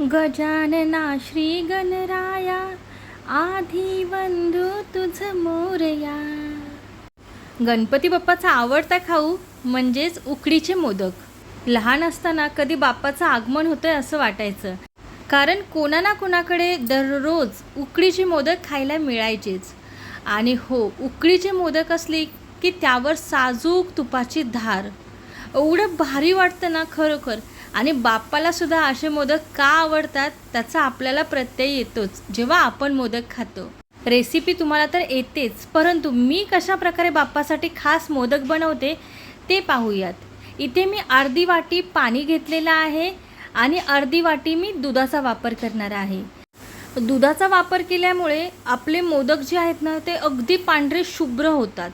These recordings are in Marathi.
गजानना श्री गणराया आधी बंधू तुझ मोरया. गणपती बाप्पाचा आवडता खाऊ म्हणजेच उकडीचे मोदक. लहान असताना कधी बाप्पाचं आगमन होतंय असं वाटायचं. कारण कोणा ना कोणाकडे दररोज उकडीचे मोदक खायला मिळायचेच. आणि हो उकडीचे मोदक असले की त्यावर साजूक तुपाची धार. एवढं भारी वाटतं ना खरोखर. आणि बाप्पालासुद्धा असे मोदक का आवडतात त्याचा आपल्याला प्रत्यय येतोच जेव्हा आपण मोदक खातो. रेसिपी तुम्हाला तर येतेच परंतु मी कशा प्रकारे बाप्पासाठी खास मोदक बनवते ते पाहूयात. इथे मी अर्धी वाटी पाणी घेतलेलं आहे आणि अर्धी वाटी मी दुधाचा वापर करणार आहे. दुधाचा वापर केल्यामुळे आपले मोदक जे आहेत ना ते अगदी पांढरे शुभ्र होतात.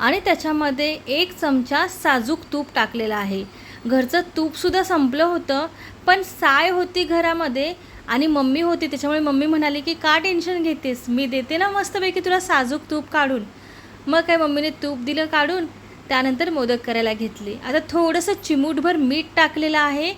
आणि त्याच्यामध्ये एक चमचा साजूक तूप टाकलेला आहे. घरचं तूपसुद्धा संपलं होतं पण साय होती घरामध्ये आणि मम्मी होती. त्याच्यामुळे मम्मी म्हणाली की का टेन्शन घेतेस? मी देते ना मस्तपैकी तुला साजूक तूप काढून. मग काय मम्मीने तूप दिलं काढून त्यानंतर मोदक करायला घेतले. आता थोडंसं चिमूटभर मीठ टाकलेलं आहे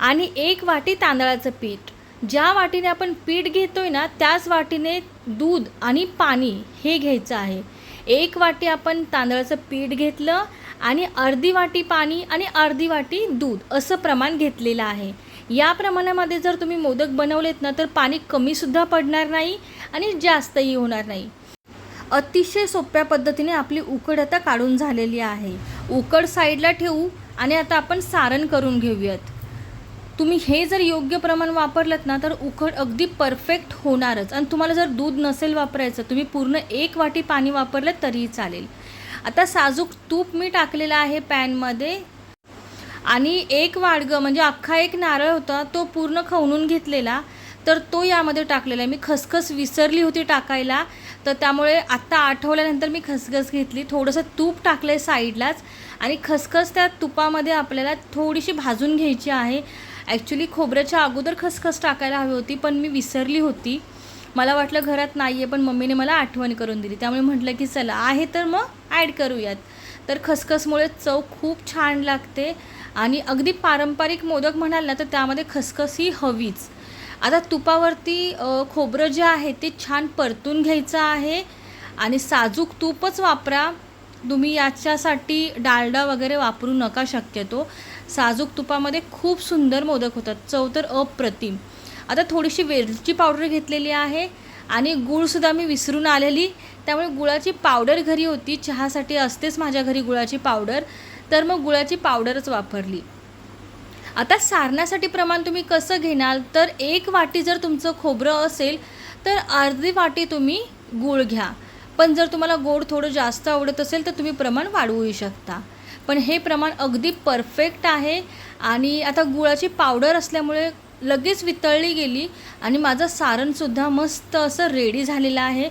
आणि एक वाटी तांदळाचं पीठ. ज्या वाटीने आपण पीठ घेतोय ना त्याच वाटीने दूध आणि पाणी हे घ्यायचं आहे. एक वाटी आपण तांदळाचं पीठ घेतलं आणि अर्धी वाटी पाणी आणि अर्धी वाटी दूध असं प्रमाण घेतलेलं आहे. या प्रमाणामध्ये जर तुम्ही मोदक बनवलेत ना तर पाणी कमीसुद्धा पडणार नाही आणि जास्तही होणार नाही. अतिशय सोप्या पद्धतीने आपली उकड आता काढून झालेली आहे. उकड साईडला ठेवू आणि आता आपण सारण करून घेऊयात. तुम्ही हे जर योग्य प्रमाण वापरलं ना तर उकड अगदी परफेक्ट होणारच. आणि तुम्हाला जर दूध नसेल वापरायचं तुम्ही पूर्ण एक वाटी पाणी वापरलं तरीही चालेल. आता साजूक तूप मी टाकलेलं आहे पॅनमध्ये. आणि एक वाडगं म्हणजे अख्खा एक नारळ होता तो पूर्ण खवणून घेतलेला. तर तो यामध्ये टाकलेला आहे. मी खसखस विसरली होती टाकायला. तर त्यामुळे आत्ता आठवल्यानंतर मी खसखस घेतली. थोडंसं तूप टाकलं आहे साईडलाच. आणि खसखस त्या तुपामध्ये आपल्याला थोडीशी भाजून घ्यायची आहे. ॲक्च्युली खोबऱ्याच्या अगोदर खसखस टाकायला हवी होती पण मी विसरली होती. मला वाटलं घरात नाही आहे पण मम्मीने मला आठवण करून दिली. त्यामुळे म्हटलं की चला आहे तर मग ॲड करूयात. तर खसखसमुळे चव खूप छान लागते आणि अगदी पारंपरिक मोदक म्हणाल ना तर त्यामध्ये खसखस ही हवीच. आता तुपावरती खोबरं जे आहे ते छान परतून घ्यायचं आहे आणि साजूक तूपच वापरा. तुम्ही याच्यासाठी डालडा वगैरे वापरू नका शक्यतो. साजूक तुपामध्ये खूप सुंदर मोदक होतात. चव तर अप्रतिम. आता थोडीशी वेलची पावडर घेतलेली आहे आणि गूळसुद्धा मी विसरून आलेली. त्यामुळे गुळाची पावडर घरी होती. चहासाठी असतेच माझ्या घरी गुळाची पावडर. तर मग गुळाची पावडरच वापरली. आता सारण्यासाठी प्रमाण तुम्ही कसं घेणार? तर एक वाटी जर तुमचं खोबरं असेल तर अर्धी वाटी तुम्ही गूळ घ्या. पण जर तुम्हाला गोड थोडं जास्त आवडत असेल तर तुम्ही प्रमाण वाढवूही शकता. पण हे प्रमाण अगदी परफेक्ट आहे. आणि आता गुळाची पावडर असल्यामुळे लगेच वितळली गेली आणि माझं सारणसुद्धा मस्त असं रेडी झालेलं आहे.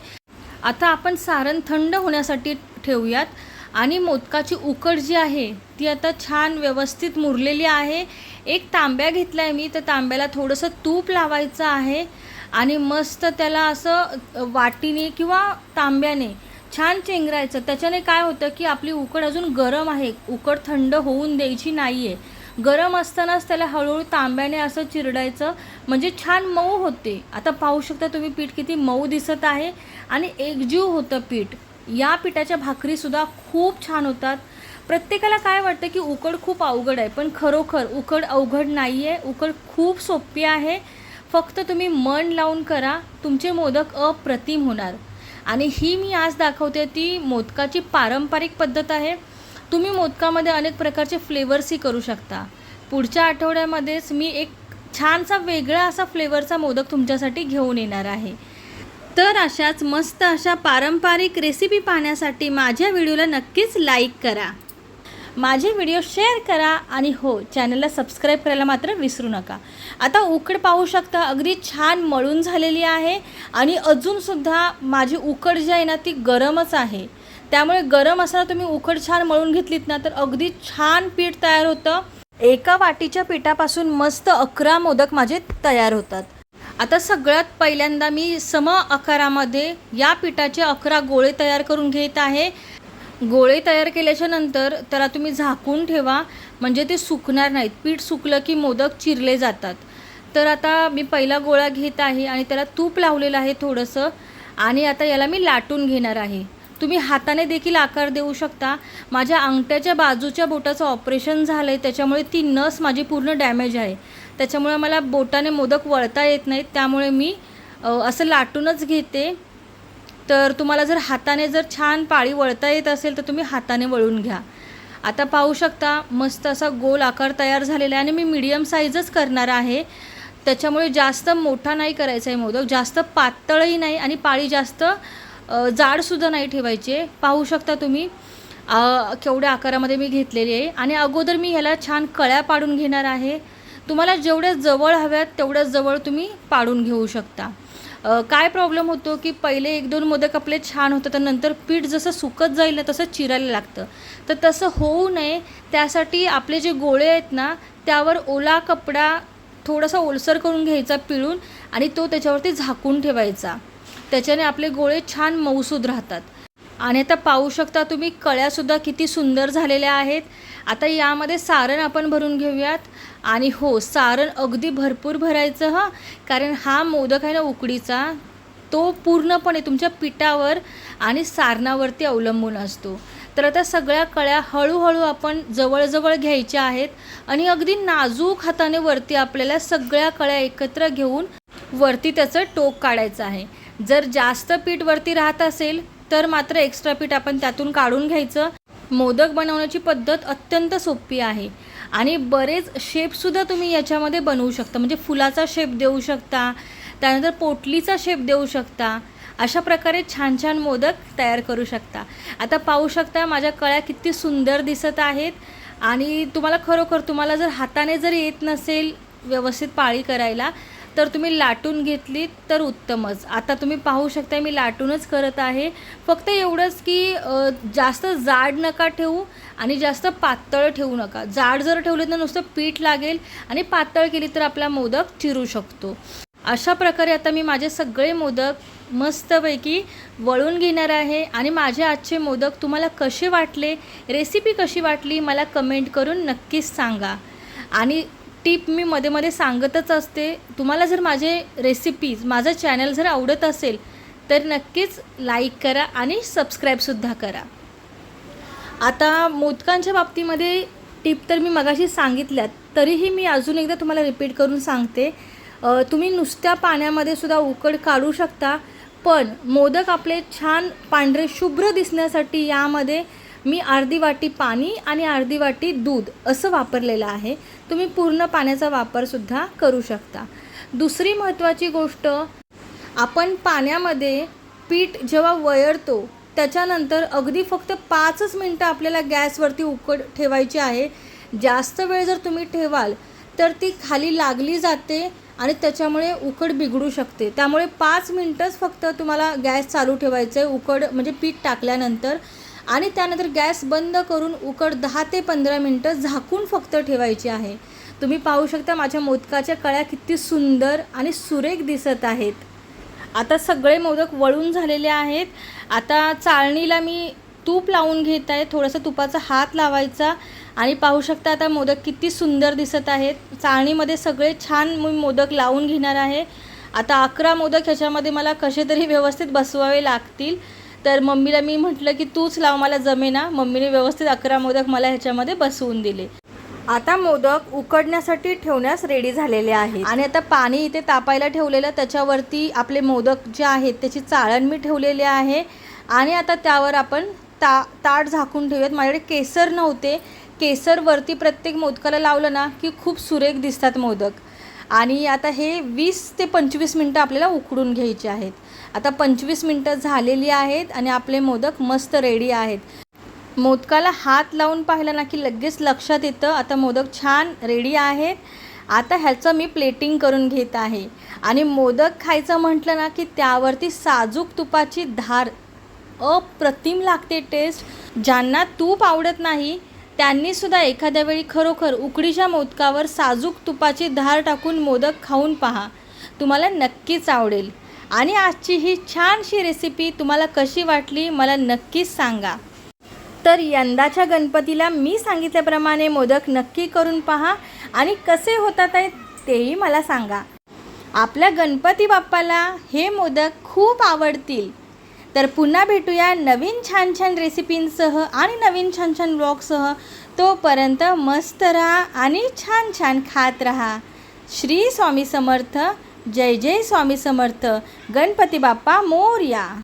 आता आपण सारण थंड होण्यासाठी ठेवूयात आणि मोदकाची उकड जी आहे ती आता छान व्यवस्थित मुरलेली आहे. एक तांब्या घेतला आहे मी तर तांब्याला थोडंसं तूप लावायचं आहे आणि मस्त त्याला असं वाटीने किंवा तांब्याने छान चेंगरायचं. त्याच्याने काय होतं की आपली उकड अजून गरम आहे. उकड थंड होऊन द्यायची नाही आहे गरम असतानाच त्याला हळूहळू तांब्याने असं चिरडायचं. म्हणजे छान मऊ होते. आता पाहू शकता तुम्ही पीठ किती मऊ दिसत आहे आणि एकजीव होतं पीठ. या पिठाच्या भाकरीसुद्धा खूप छान होतात. प्रत्येकाला काय वाटतं की उकड खूप अवघड आहे पण खरोखर उकड अवघड नाही आहे उकड खूप सोपी आहे. फक्त तुम्ही मन लावून करा तुमचे मोदक अप्रतिम होणार. आणि ही मी आज दाखवते ती मोदकाची पारंपरिक पद्धत आहे. तुम्ही मोदकामध्ये अनेक प्रकारचे फ्लेवर्सही करू शकता. पुढच्या आठवड्यामध्येच मी एक छानसा वेगळा असा फ्लेवरचा मोदक तुमच्यासाठी घेऊन येणार आहे. तर अशाच मस्त अशा पारंपरिक रेसिपी पाहण्यासाठी माझ्या व्हिडिओला नक्कीच लाईक करा. माझे व्हिडिओ शेअर करा आणि हो चॅनलला सबस्क्राईब करायला मात्र विसरू नका. आता उकड पाहू शकता अगदी छान मळून झालेली आहे आणि अजूनसुद्धा माझी उकड जी आहे ना ती गरमच आहे. त्यामुळे गरम असताना तुम्ही उकड छान मळून घेतलीत ना तर अगदी छान पीठ तयार होतं. एका वाटीच्या पिठापासून मस्त अकरा मोदक माझे तयार होतात. आता सगळ्यात पहिल्यांदा मी सम आकारामध्ये या पिठाचे अकरा गोळे तयार करून घेत आहे. गोळे तयार केल्याच्यानंतर त्याला तुम्ही झाकून ठेवा म्हणजे ते सुकणार नाहीत. पीठ सुकलं की मोदक चिरले जातात. तर आता मी पहिला गोळा घेत आहे आणि त्याला तूप लावलेलं आहे थोडंसं. आणि आता याला मी लाटून घेणार आहे. तुम्ही हाताने देखील आकार देऊ शकता. माझ्या अंगठ्याच्या बाजूच्या बोटाचं ऑपरेशन झालं आहे त्याच्यामुळे ती नस माझी पूर्ण डॅमेज आहे. त्याच्यामुळे मला बोटाने मोदक वळता येत नाहीत त्यामुळे मी असं लाटूनच घेते. तर तुम्हाला जर हाताने जर छान पाळी वळता येत असेल तर तुम्ही हाताने वळून घ्या. आता पाहू शकता मस्त असा गोल आकार तयार झालेला आहे आणि मी मीडियम साईजच करणार आहे. त्याच्यामुळे जास्त मोठा नाही करायचा आहे मोदक जास्त पातळही नाही आणि पाळी जास्त जाडसुद्धा नाही ठेवायची. आहे पाहू शकता तुम्ही. केवढ्या आकारामध्ये मी घेतलेली आहे. आणि अगोदर मी ह्याला छान कळ्या पाडून घेणार आहे. तुम्हाला जेवढ्या जवळ हव्यात तेवढ्या जवळ तुम्ही पाडून घेऊ शकता. काय प्रॉब्लेम होतो की पहिले एक दोन मोदक आपले छान होतं तर नंतर पीठ जसं सुकत जाईल ना तसं चिरायला लागतं. तर तसं होऊ नये. त्यासाठी आपले जे गोळे आहेत ना त्यावर ओला कपडा थोडासा ओलसर करून घ्यायचा पिळून आणि तो त्याच्यावरती झाकून ठेवायचा. त्याच्याने आपले गोळे छान मऊसूद राहतात. आणि आता पाहू शकता तुम्ही कळ्यासुद्धा किती सुंदर झालेल्या आहेत. आता यामध्ये सारण आपण भरून घेऊयात. आणि हो सारण अगदी भरपूर भरायचं हं. कारण हा मोदक आहे ना उकडीचा तो पूर्णपणे तुमच्या पिठावर आणि सारणावरती अवलंबून असतो. तर आता सगळ्या कळ्या हळूहळू आपण जवळजवळ घ्यायच्या आहेत. आणि अगदी नाजूक हाताने वरती आपल्याला सगळ्या कळ्या एकत्र घेऊन वरती त्याचं टोक काढायचं आहे. जर जास्त पीठ वरती राहत असेल तर मात्र एक्स्ट्रा पीठ आपण त्यातून काढून घ्यायचं. मोदक बनवण्याची पद्धत अत्यंत सोपी आहे. आणि बरेच शेपसुद्धा तुम्ही याच्यामध्ये बनवू शकता. म्हणजे फुलाचा शेप देऊ शकता त्यानंतर पोटलीचा शेप देऊ शकता. अशा प्रकारे छान छान मोदक तयार करू शकता. आता पाहू शकता माझ्या कळ्या किती सुंदर दिसत आहेत. आणि तुम्हाला खरोखर तुम्हाला जर हाताने जर येत नसेल व्यवस्थित पाळी करायला तर तुम्ही लाटून घेतली तर उत्तमच. आता तुम्ही पाहू शकता मी लाटूनच करत आहे. फक्त एवढंच की जास्त जाड नका ठेवू आणि जास्त पातळ ठेवू नका. जाड जर ठेवले तर नुसतं पीठ लागेल आणि पातळ केली तर आपला मोदक चिरू शकतो. अशा प्रकारे आता मी माझे सगळे मोदक मस्तपैकी वळून घेणार आहे आणि माझे आजचे मोदक तुम्हाला कसे वाटले रेसिपी कशी वाटली मला कमेंट करून नक्कीच सांगा. आणि टीप मी मध्ये मध्ये सांगतच असते. तुम्हाला जर माझे रेसिपीज माझं चॅनल जर आवडत असेल तर नक्कीच लाईक करा आणि सबस्क्राईबसुद्धा करा. आता मोदकांच्या बाबतीमध्ये टिप तर मी मगाशी सांगितल्यात तरीही मी अजून एकदा तुम्हाला रिपीट करून सांगते. तुम्ही नुसत्या पाण्यामध्ये सुद्धा उकड काढू शकता पण मोदक आपले छान पांढरे शुभ्र दिसण्यासाठी यामध्ये मी अर्धी वाटी पाणी आणि अर्धी वाटी दूध असं वापरलेलं आहे. तुम्ही पूर्ण पाण्याचा वापरसुद्धा करू शकता. दुसरी महत्त्वाची गोष्ट आपण पाण्यामध्ये पीठ जेव्हा वयरतो त्याच्यानंतर अगदी फक्त पाचच मिनटं आपल्याला गॅसवरती उकड ठेवायची आहे. जास्त वेळ जर तुम्ही ठेवाल तर ती खाली लागली जाते आणि त्याच्यामुळे उकड बिघडू शकते. त्यामुळे पाच मिनटंच फक्त तुम्हाला गॅस चालू ठेवायचं आहे उकड म्हणजे पीठ टाकल्यानंतर. आणि त्यानंतर गॅस बंद करून उकड दहा ते पंधरा मिनटं झाकून फक्त ठेवायची आहे. तुम्ही पाहू शकता माझ्या मोदकाच्या कळ्या किती सुंदर आणि सुरेख दिसत आहेत. आता सगळे मोदक वळून झालेले आहेत. आता चाळणीला मी तूप लावून घेत आहे. थोडंसं तुपाचा हात लावायचा आणि पाहू शकता आता मोदक किती सुंदर दिसत आहेत. चाळणीमध्ये सगळे छान मी मोदक लावून घेणार आहे. आता अकरा मोदक ह्याच्यामध्ये मला कसे तरी व्यवस्थित बसवावे लागतील. तर मम्मीला मी म्हटलं की तूच लाव मला जमेना. मम्मीने व्यवस्थित अकरा मोदक मला ह्याच्यामध्ये बसवून दिले. आता मोदक उकडण्यासाठी ठेवण्यास रेडी झालेले आहेत. आणि आता पाणी इथे तापायला ठेवलेलं त्याच्यावरती आपले मोदक जे आहेत त्याची चाळण मी ठेवलेली आहे. आणि आता त्यावर आपण ता ताट झाकून ठेवूयात. माझ्याकडे केसर नव्हते. केसर वरती प्रत्येक मोदकाला लावलं ना की खूप सुरेख दिसतात मोदक. आणि आता हे वीस ते पंचवीस मिनटं आपल्याला उकडून घ्यायचे आहेत. आता पंचवीस मिनटं झालेली आहेत आणि आपले मोदक मस्त रेडी आहेत. मोदकाला हात लावून पाहिलं ना की लगेच लक्षात येतं. आता मोदक छान रेडी आहेत आता ह्याचं मी प्लेटिंग करून घेत आहे. आणि मोदक खायचं म्हटलं ना की त्यावरती साजूक तुपाची धार. अप्रतिम लागते टेस्ट ज्यांना तूप आवडत नाही त्यांनी सुद्धा एखाद्या वेळी खरोखर उकडीच्या मोदकावर साजूक तुपाची धार टाकून मोदक खाऊन पहा. तुम्हाला नक्कीच आवडेल. आणि आजची ही छानशी रेसिपी तुम्हाला कशी वाटली मला नक्कीच सांगा. तर यंदाच्या गणपतीला मी सांगितल्याप्रमाणे मोदक नक्की करून पहा आणि कसे होतात आहेत तेही मला सांगा. आपल्या गणपती बाप्पाला हे मोदक खूप आवडतील. तर पुन्हा भेटूया नवीन छान छान रेसिपींसह आणि नवीन छान छान ब्लॉगसह तोपर्यंत मस्त राहा आणि छान छान खात राहा. श्री स्वामी समर्थ. जय जय स्वामी समर्थ. गणपती बाप्पा मोर्या.